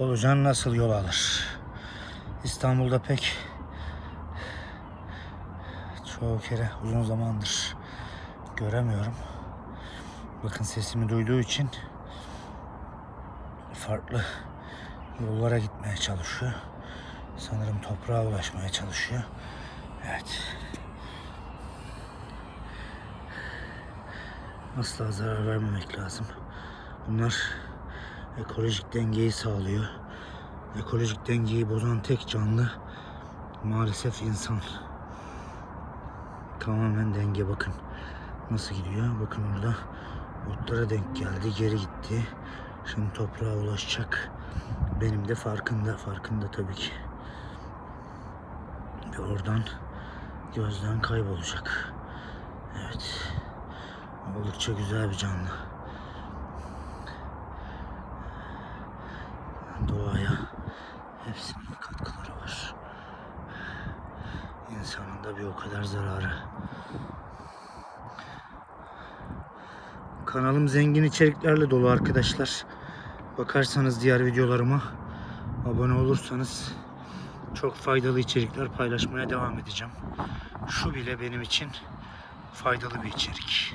Solucan nasıl yol alır? İstanbul'da pek çoğu kere uzun zamandır göremiyorum. Bakın sesimi duyduğu için farklı yollara gitmeye çalışıyor. Sanırım toprağa ulaşmaya çalışıyor. Evet. Asla zarar vermemek lazım. Bunlar ekolojik dengeyi sağlıyor. Ekolojik dengeyi bozan tek canlı maalesef insan. Tamamen denge bakın. Nasıl gidiyor? Bakın orada otlara denk geldi, geri gitti. Şimdi toprağa ulaşacak. Benim de farkında, farkında tabii ki. Ve oradan gözden kaybolacak. Evet. Oldukça güzel bir canlı. Doğaya hepsinin katkıları var. İnsanın da bir o kadar zararı. Kanalım zengin içeriklerle dolu arkadaşlar. Bakarsanız diğer videolarıma abone olursanız çok faydalı içerikler paylaşmaya devam edeceğim. Şu bile benim için faydalı bir içerik.